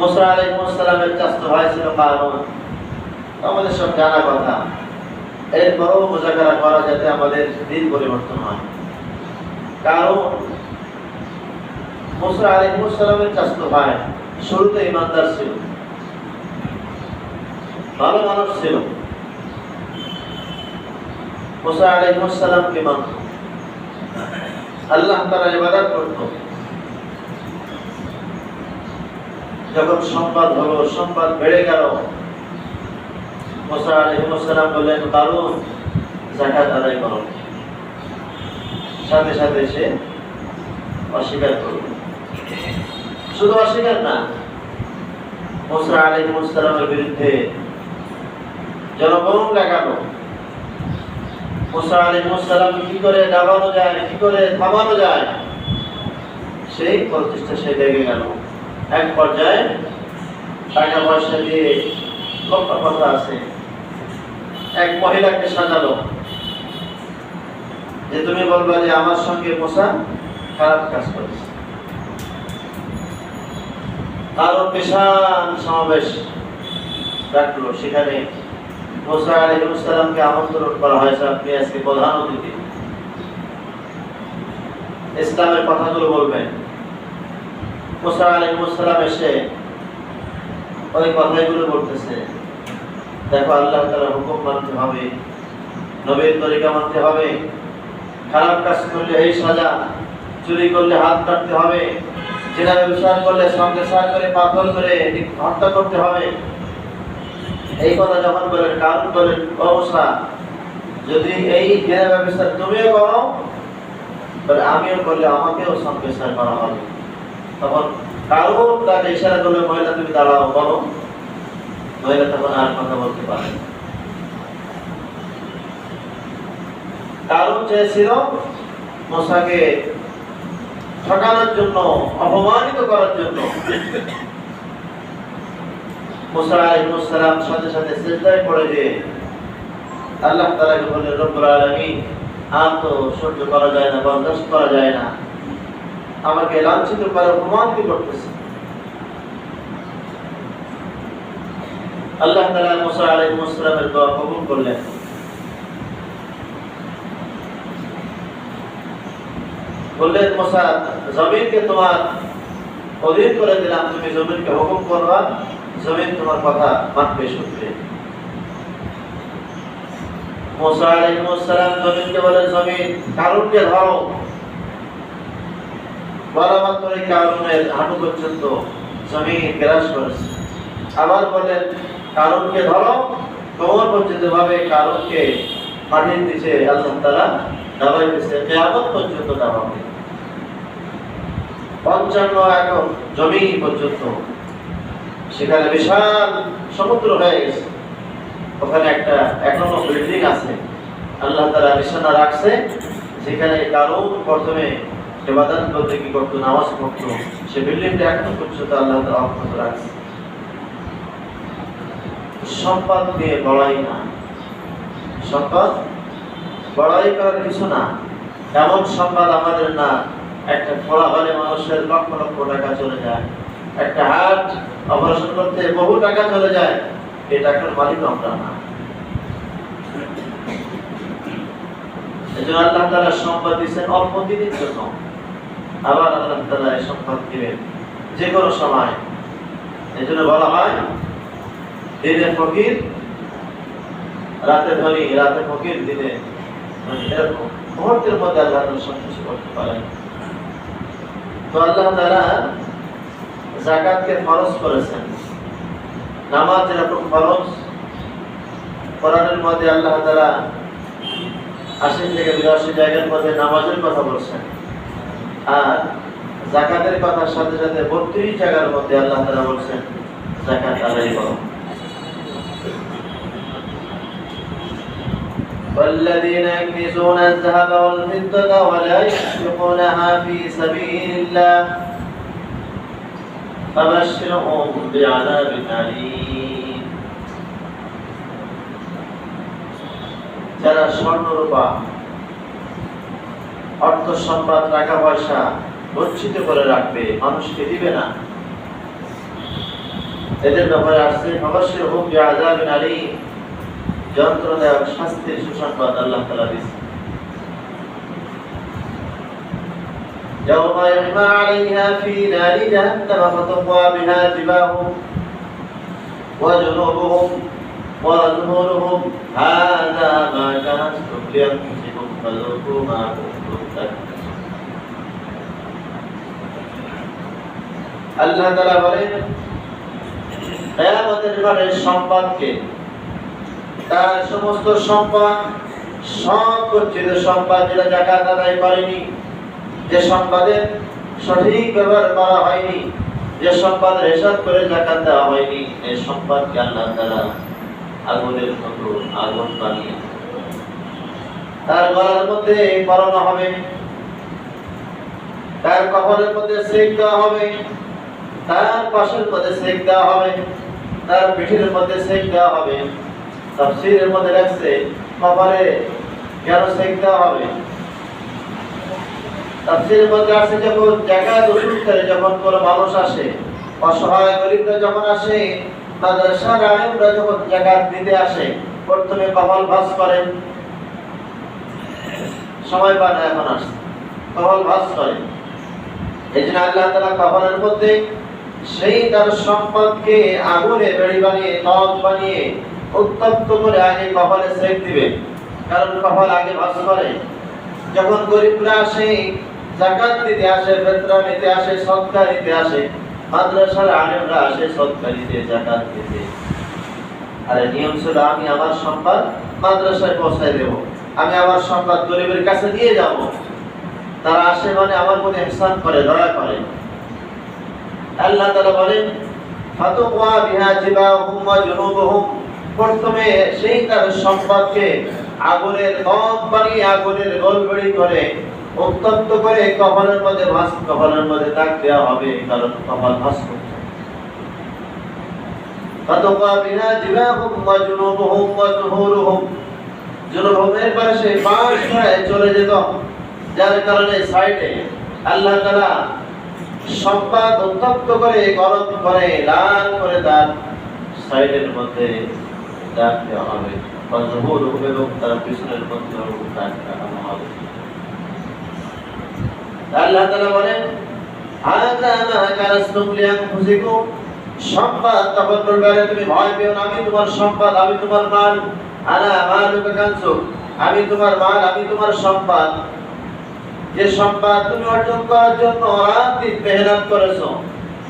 মুসা আলাইহিসসালামের চাস্ত ভাই ছিল কারণ আমাদের সব জানা কথা। এরপরও মোজাকারা করা যাতে আমাদের দিন পরিবর্তন হয়। কারণ মুসা আলাইহিসসালামের চাস্ত ভাই শুরুতে ইমানদার ছিল, ভালো মানুষ ছিল। মুসা আলাইহিসসালামকে মানত। আল্লাহ তারা ইবাদত করত। যখন সংবাদ হলো সংবাদ বেড়ে গেল। মুসা আলাইহিসসালাম বললেন কারণ জাকাত আদায় করো। সাথে সাথে সে অস্বীকার করল। শুধু অস্বীকার না, মুসা আলাইহিসসালামের বিরুদ্ধে জনগণ লাগালো মুসা আলাইহিসসালাম কি করে দাবানো যায়, কি করে থামানো যায়, সেই প্রচেষ্টা সে লেগে গেল। এক পর্যায়ে টাকা পয়সা দিয়ে লক্ষ কথা আছে। এক মহিলাকে সাজালো। যে তুমি বলবা যে আমার সঙ্গে মোসা খারাপ কাজ করেছে। আরও বিশাল সমাবেশ রাখল সেখানে মোসা আমন্ত্রণ করা হয়েছে। আপনি আজকে প্রধান অতিথি। ইসলামের কথাগুলো বলবেন। মোসা আলাইহিসসালাম এসে ওই কথাগুলো বলতেছে। দেখো আল্লাহ তাআলা হুকুম মানতে হবে, নবীর তরিকা মানতে হবে, খারাপ কাজ করলে এই সাজা, চুরি করলে হাত কাটতে হবে, জেনা ব্যবসা করলে সঙ্গে সার করে, পাথর করে হত্যা করতে হবে। এই কথা যখন বলেন, কারণ বলেন, অবস্থা, যদি এই জেনা ব্যবস্থা তুমিও করো আমিও করলে আমাকেও সংবেশন করা হবে। তখন কারও তাকে ইশারা করলে মহিলা তুমি দাঁড়াও, বলো। মহিলা তখন আর কথা বলতে পারে। কারণ চেয়েছিল মশাকে ঠকানোর জন্য, অপমানিত করার জন্য। মুসা আলাইহিসসালাম সাথে সাথে সিজদায় পড়ে যে, আল্লাহ তাআলাকে বললেন রব্বুল আলামিন, আর তো সহ্য করা যায় না, বরদাস্ত করা যায় না। আমাকে লাঞ্ছিত করে অপমানিত করতেছে? আল্লাহ তাআলা মুসা আলাইহিসসালামের দোয়া কবুল করলেন। বললেন, মুসা, জমিনকে তোমার অধীন করে দিলাম। তুমি জমিনকে হুকুম করবা, জমিন তোমার কথা মানবে, শুনবে। মুসা আলাইহিসসালাম জমিনকে বলেন জমিন কারুনকে ধরো। কারণের পর্যন্ত গ্রাস করেছে। আবার বলেন, কারণকে ধরো পর্যন্ত ভাবে কারণকে নিচে আল্লাহ তারা কেয়ামত পর্যন্ত দাবাবে পঞ্চান্ন একর জমি পর্যন্ত। সেখানে বিশাল সমুদ্র হয়ে গেছে। ওখানে একটা এখনও বিল্ডিং আছে। আল্লাহ তারা নিশানা রাখছে, যেখানে কারণ প্রথমে ইবাদত করতে কি করতো? নামাজ পড়তো। সে বিল্ডিংটা এখনও পর্যন্ত আল্লাহ তারা অক্ষত রাখছে। সম্পদ দিয়ে বড়াই না। সম্পদ? বড়াই করার কিছু না। এমন সম্পদ আমাদের না। একটা ফোড়া হলে মানুষের লক্ষ লক্ষ টাকা চলে যায়। একটা হাট অপারেশন করতে বহু টাকা চলে যায়। এই টাকার মালিক আমরা না। এই জন্য আল্লাহ তালা সম্পদ দিচ্ছেন অল্প দিনের জন্য। আবার আল্লাহ তালা এই সম্পদ দিবেন যে কোনো সময়। এই জন্য বলা হয়, দিনে ফকির, রাতে ধনী, রাতে ফকির, দিনে এরকম মুহূর্তের মধ্যে আল্লাহ কিছু করতে পারেন। তো আল্লাহ তালা জাকাতকে ফরজ করেছেন। নামাজ যেরকম ফরজ, কোরআনের মধ্যে আল্লাহ তালা আশি থেকে বিরাশি জায়গার মধ্যে নামাজের কথা বলছেন। আর জাকাতের কথার সাথে সাথে বত্রিশ জায়গার মধ্যে আল্লাহ তালা বলছেন জাকাত আদায় করো والذين يكنزون الذهب والفضة ولا ينفقونها في سبيل الله فبشرهم بعذاب أليم যারা স্বর্ণরূপা অর্থ সম্পদ টাকা পয়সা গচ্ছিত করে রাখবে মানুষকে দিবে না এদের ব্যাপারে আসছে অবশ্যই হোক যে আজাবিন আলী যন্ত্রদায়ক শাস্তির সুসংবাদ আল্লাহ তালা দিচ্ছে يوم يحمى عليها في نار جهنم فتقوى بها جباههم وجنوبهم وظهورهم هذا ما كنتم لأنفسكم فذوقوا ما كنتم تكنزون আল্লাহ তাআলা বলেন কিয়ামতের ঘরে সম্পদকে তার সমস্ত সম্পদ সব গচ্ছিত সম্পদ যেটা জাকাত আদায় করেনি যে সম্পদের সঠিক ব্যবহার করা হয়নি যে সম্পদ রেশাদ করে জাকাত দেওয়া হয়নি এই সম্পদকে আল্লাহ তাআলা আগুনের মতো আগুন বানিয়ে। তার গলার মধ্যে পরানো হবে। তার কপালের মধ্যে সেক দেওয়া হবে। তার পাশের মধ্যে সেক দেওয়া হবে। তার পিঠের মধ্যে সেক দেওয়া হবে। তাফসীরের মধ্যে রাখছে কপালে কেন সেক দেওয়া হবে? তাফসীরের মধ্যে আছে যখন ওষুধ করে যখন কোনো মানুষ আসে, অসহায় গরিবরা যখন আসে মাদ্রাসার আলেমরা যখন জাকাত দিতে আসে, প্রথমে কপাল ভাস করেন সময় পায় না এখন আসছে কপাল ভাস করে। এই জন্য আল্লাহ তালা কপালের মধ্যে সেই তার সম্পদকে আগুনে বেড়ি বানিয়ে, নদ বানিয়ে উত্তপ্ত করে আগে কপালে সেক দিবে। কারণ কপাল আগে ভাস করে। যখন গরিবরা আসে, জাকাত দিতে আসে ফেতরা নিতে আসে, সৎকার নিতে আসে মাদ্রাসার আলেমরা আসে সৎকার দিতে জাকাত দিতে নিয়ম ছিল, আমি আমার সম্পদ মাদ্রাসায় দেব। আমি আমার সম্পদ গরিবের কাছে দিয়ে যাব। তারা আসে মানে আমার প্রতি ইহসান করে, দয়া করে। আল্লাহ তাআলা বলেন ফাতুওয়া বিহা জিবাহুম ওয়া জুনুবুহুম। প্রথমে সেই তার সম্পদকে আগুনের নখ বানিয়ে আগুনের গোলবেড়ি করে উত্তপ্ত করে কপালের মধ্যে ভাস, কপালের মধ্যে দাগ দেওয়া হবে কারণ কপাল ভাস কারণে সাইডে আল্লাহ উত্তপ্ত করে, গরম করে করে তার মধ্যে দেওয়া হবে। তার পিছনের মধ্যে হবে। আল্লাহ তাআলা বলেন, হাযা মা কারাসতুম লিআনফুসিকুম। সম্পদ তখন বলবে তুমি ভয় পেও না, আমি তোমার সম্পদ, আমি তোমার মাল। আনা মালুকা কানসুক আমি তোমার মাল, আমি তোমার সম্পদ। যে সম্পদ তুমি অর্জন করার জন্য রাত দিন মেহনত করেছ,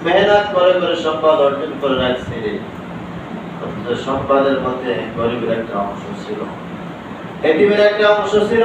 মেহনত করে করে সম্পদ অর্জন করে রাখছি সম্পদের মধ্যে গরিবের একটা অংশ ছিল। এটিমের একটা অংশ ছিল।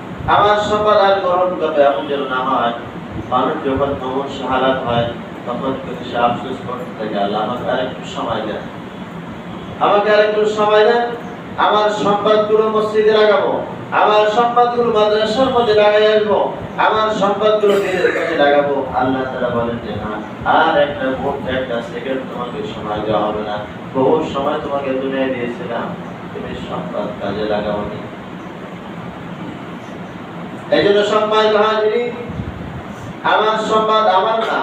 আমার সম্পদ আর গ্রহণ করবে এমন যেন না হয়, মানুষ যখন মমন হালাত হয়, তখন কিন্তু সে আফসোস করতে থাকে, আল্লাহ আমাকে আরেকটু সময় দেন। আমাকে আরেকটু সময় দেন, আমার সম্পদগুলো মসজিদে লাগাবো, আমার সম্পদগুলো মাদ্রাসার মধ্যে লাগাই আসব, আমার সম্পদগুলো দিনের কাছে লাগাবো। আল্লাহ তারা বলেন যে, না, আর একটা মুহূর্ত, একটা সেকেন্ড তোমাকে সময় দেওয়া হবে না। বহু সময় তোমাকে দুনিয়ায় দিয়েছিলাম। তুমি সম্পদ কাজে লাগাওনি। এই জন্য সম্পদ হাজিরি, আমার সম্পদ আমার না।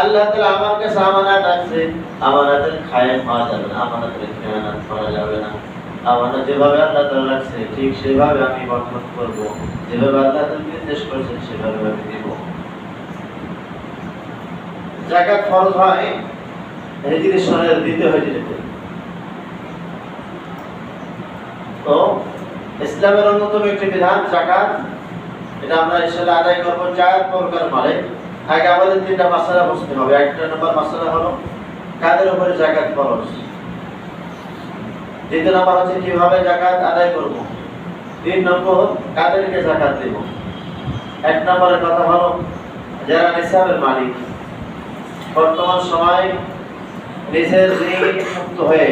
আল্লাহ তালা আমার কাছে আমানত আছে, আমানাতের খায় পাওয়া যাবে না, আমানাতের খেয়ানাত করা যাবে না। আমানত যেভাবে আল্লাহ তালা রাখছে, ঠিক সেভাবে আমি বর্তমান করব। যেভাবে আল্লাহ তালা নির্দেশ করেছেন, সেভাবে আমি দিব। জাকাত ফরজ হয় হিজরি সনের দ্বিতীয় হিজরিতে। তো, ইসলামের অন্যতম একটি বিধান জাকাত এটা আমরা ইনশাআল্লাহ আদায় করব চার প্রকার মালে। আগে আমাদের তিনটা মাসালা বুঝতে হবে। একটা নম্বর মাসালা হলো কাদের উপরে জাকাত খরচ দ্বিতীয় নম্বর হচ্ছে কীভাবে জাকাত আদায় করব? তিন নম্বর, কাদেরকে জাকাত দেব? এক নম্বরের কথা হলো যারা নিসাবের মালিক, বর্তমান সময় নিজের ঋণ মুক্ত হয়ে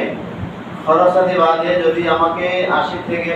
খরচাদি বাদে যদি আমাকে আশি থেকে